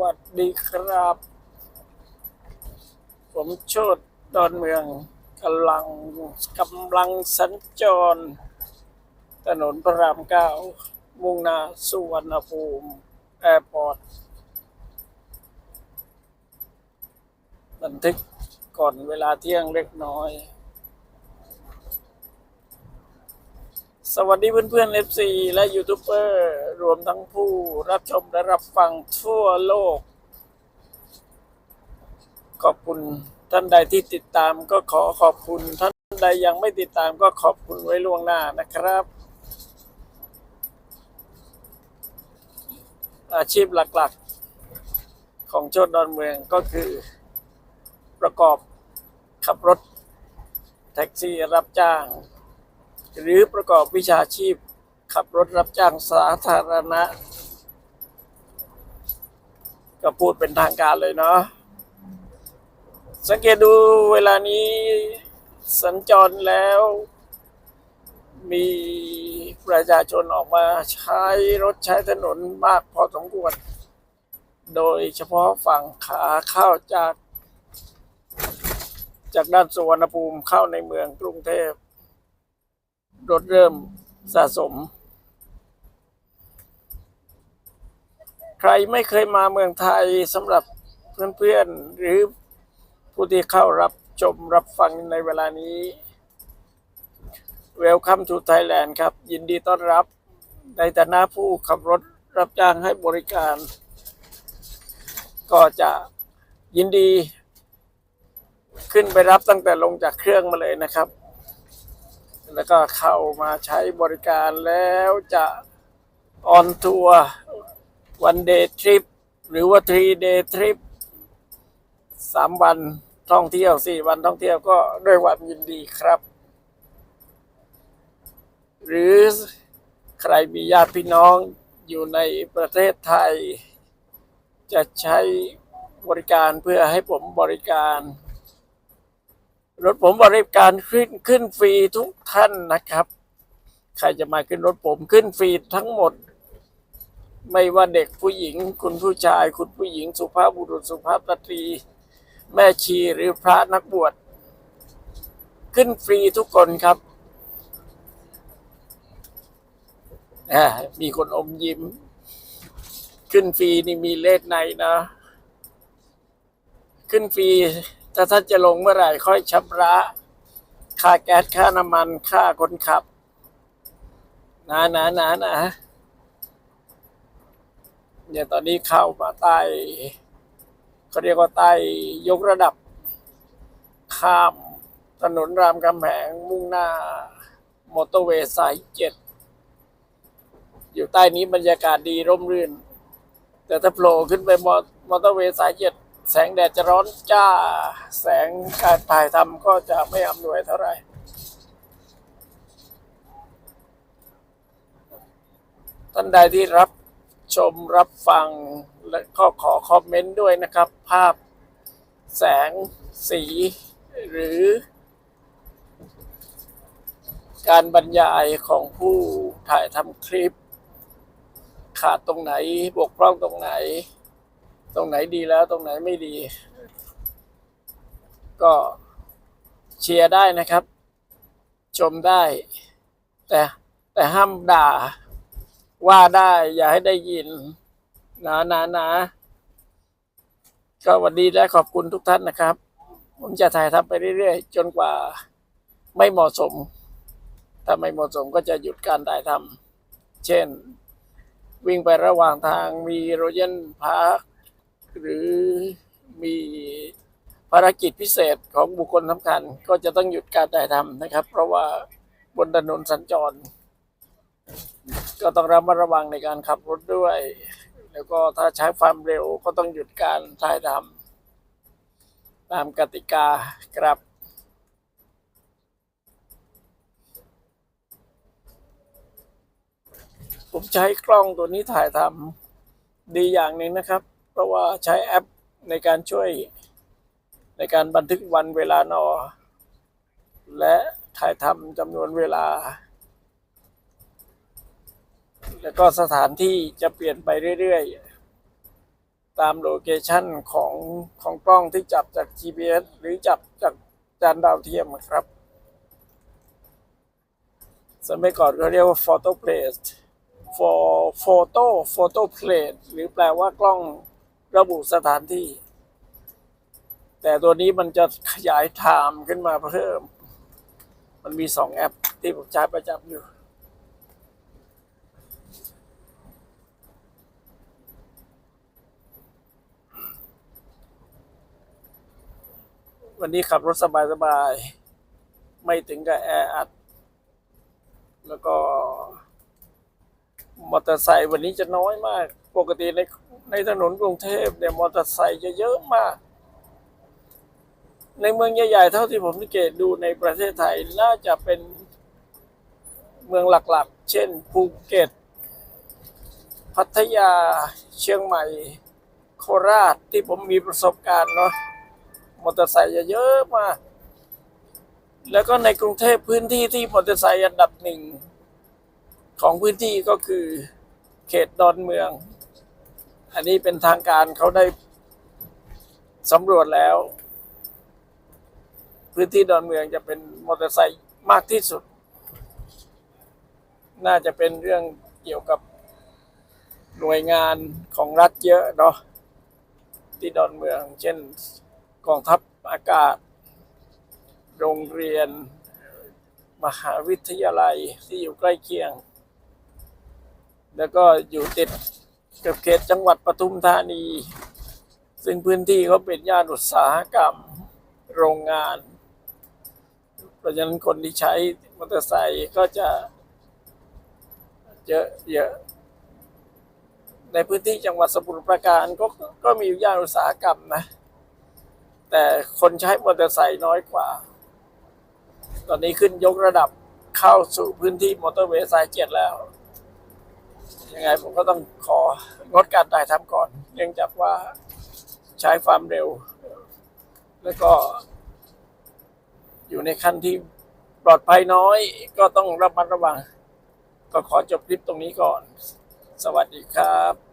วัสดีครับ ผมโชดดอนเมืองกำลังกำลังสัญจร ถนนพระรามเก้า มุ่งหน้าสุวรรณภูมิแอร์พอร์ต บันทึกก่อนเวลาเที่ยงเล็กน้อย สวัสดีเพื่อนๆ FC และยูทูบเบอร์รวมทั้งผู้รับชมและรับฟังทั่วโลก ขอบคุณท่านใดที่ติดตามก็ขอขอบคุณ ท่านใดยังไม่ติดตามก็ขอบคุณไว้ล่วงหน้านะครับ อาชีพหลักๆ ของโชดดอนเมืองก็คือ ประกอบขับรถ แท็กซี่รับจ้าง หรือประกอบวิชาชีพ ขับรถรับจ้างสาธารณะ ก็พูดเป็นทางการเลยเนาะสังเกตดูเวลานี้สัญจรแล้ว มีประชาชนออกมาใช้รถใช้ถนนมากพอสมควร โดยเฉพาะฝั่งขาเข้าจาก จากด้านสุวรรณภูมิเข้าในเมืองกรุงเทพ รถเริ่มสะสม ใครไม่เคยมาเมืองไทยสำหรับเพื่อนๆ หรือผู้ที่เข้ารับชมรับฟังในเวลานี้ Welcome to Thailand ครับ ยินดีต้อนรับในฐานะผู้ขับรถรับจ้างให้บริการ ก็จะยินดี ขึ้นไปรับตั้งแต่ลงจากเครื่องมาเลยนะครับ แล้วก็เข้ามาใช้บริการแล้วจะออนทัวร์วันเดย์ทริปหรือว่าทรีเดย์ทริปสามวันท่องเที่ยวสี่วันท่องเที่ยวก็ด้วยความยินดีครับ หรือใครมีญาติพี่น้องอยู่ในประเทศไทย จะใช้บริการเพื่อให้ผมบริการ รถผมบริการขึ้นขึ้นฟรีทุกท่านนะครับ ใครจะมาขึ้นรถผมขึ้นฟรีทั้งหมด ไม่ว่าเด็กผู้หญิง คุณผู้ชาย คุณผู้หญิง สุภาพบุรุษสุภาพสตรี แม่ชีหรือพระนักบวชขึ้นฟรีทุกคนครับมีคนอมยิ้ม ขึ้นฟรีนี่มีเลขในนะ ขึ้นฟรี ถ้าท่านจะลงเมื่อไหร่ค่อยชำระ ค่าแก๊สค่าน้ำมันค่าคนขับนะนะนะนะเนี่ยตอนนี้เข้ามาใต้เขาเรียกว่าใต้ยกระดับ ข้ามถนนรามคำแหงมุ่งหน้ามอเตอร์เวย์สายเจ็ดอยู่ใต้นี้บรรยากาศดีร่มรื่น แต่ถ้าโผล่ขึ้นไปมอมอเตอร์เวย์สายเจ็ด แสงแดดจะร้อนจ้า แสงการถ่ายทำก็จะไม่อำนวยเท่าไหร่ท่านใดที่รับชมรับฟังและก็ขอคอมเมนต์ด้วยนะครับ ภาพแสงสีหรือ การบรรยายของผู้ถ่ายทำคลิป ขาดตรงไหนบกพร่องตรงไหน ตรงไหนดีแล้วตรงไหนไม่ดี ก็เชียร์ได้นะครับ ชมได้ แต่แต่ห้ามด่า ว่าได้ อย่าให้ได้ยินนะนะนะก็วันดีและขอบคุณทุกท่านนะครับ ผมจะถ่ายทำไปเรื่อยๆ จนกว่าไม่เหมาะสม ถ้าไม่เหมาะสมก็จะหยุดการถ่ายทำเช่น วิ่งไประหว่างทางมีโรเยนพาร์ค หรือมีภารกิจพิเศษของบุคคลสำคัญก็จะต้องหยุดการถ่ายทำนะครับ เพราะว่าบนถนนสัญจร ก็ต้องระมัดระวังในการขับรถด้วย แล้วก็ถ้าใช้ความเร็วก็ต้องหยุดการถ่ายทำตามกติกาครับผมใช้กล้องตัวนี้ถ่ายทำดีอย่างหนึ่งนะครับ ราะว่าใช้แอปในการช่วยในการบันทึกวันเวลานอ และถ่ายทำจำนวนเวลา แล้วก็สถานที่จะเปลี่ยนไปเรื่อยๆ ตามโลเคชันของของกล้องที่จับจาก GPS หรือจับจากจานดาวเทียมครับสมัยก่อนเขาเรียกว่า photo plate for photo photo plate หรือแปลว่ากล้อง ระบุสถานที่ แต่ตัวนี้มันจะขยายไทม์ขึ้นมาเพิ่ม มันมีสองแอปที่ผมใช้ประจำอยู่วันนี้ขับรถสบายๆไม่ถึงกับแออัด แล้วก็ มอเตอร์ไซค์วันนี้จะน้อยมาก ปกติใน ในถนนกรุงเทพเนี่ยมอเตอร์ไซค์จะเยอะมาก ในเมืองใหญ่ๆเท่าที่ผมสังเกตดูในประเทศไทยน่าจะเป็นเมืองหลักๆ เช่นภูเก็ต พัทยาเชียงใหม่ โคราชที่ผมมีประสบการณ์เนาะมอเตอร์ไซค์จะเยอะมาก แล้วก็ในกรุงเทพพื้นที่ที่มอเตอร์ไซค์อันดับหนึ่งของพื้นที่ก็คือเขตดอนเมือง อันนี้เป็นทางการเขาได้สำรวจแล้ว พื้นที่ดอนเมืองจะเป็นมอเตอร์ไซค์มากที่สุด น่าจะเป็นเรื่องเกี่ยวกับหน่วยงานของรัฐเยอะเนาะที่ดอนเมือง เช่นกองทัพอากาศ โรงเรียน มหาวิทยาลัยที่อยู่ใกล้เคียง แล้วก็อยู่ติด กับเขตจังหวัดปทุมธานี ซึ่งพื้นที่เขาเป็นย่านอุตสาหกรรมโรงงาน เพราะฉะนั้นคนที่ใช้มอเตอร์ไซค์ก็จะเยอะเยอะในพื้นที่จังหวัดสมุทรปราการก็ก็มีย่านอุตสาหกรรมนะ แต่คนใช้มอเตอร์ไซค์น้อยกว่า ตอนนี้ขึ้นยกระดับเข้าสู่พื้นที่มอเตอร์เวย์สายเจ็ดแล้ว ยังไงผมก็ต้องของดการถ่ายทำก่อน เนื่องจากว่าใช้ความเร็ว แล้วก็ อยู่ในขั้นที่ปลอดภัยน้อย ก็ต้องระมัดระวัง ก็ขอจบคลิปตรงนี้ก่อน สวัสดีครับ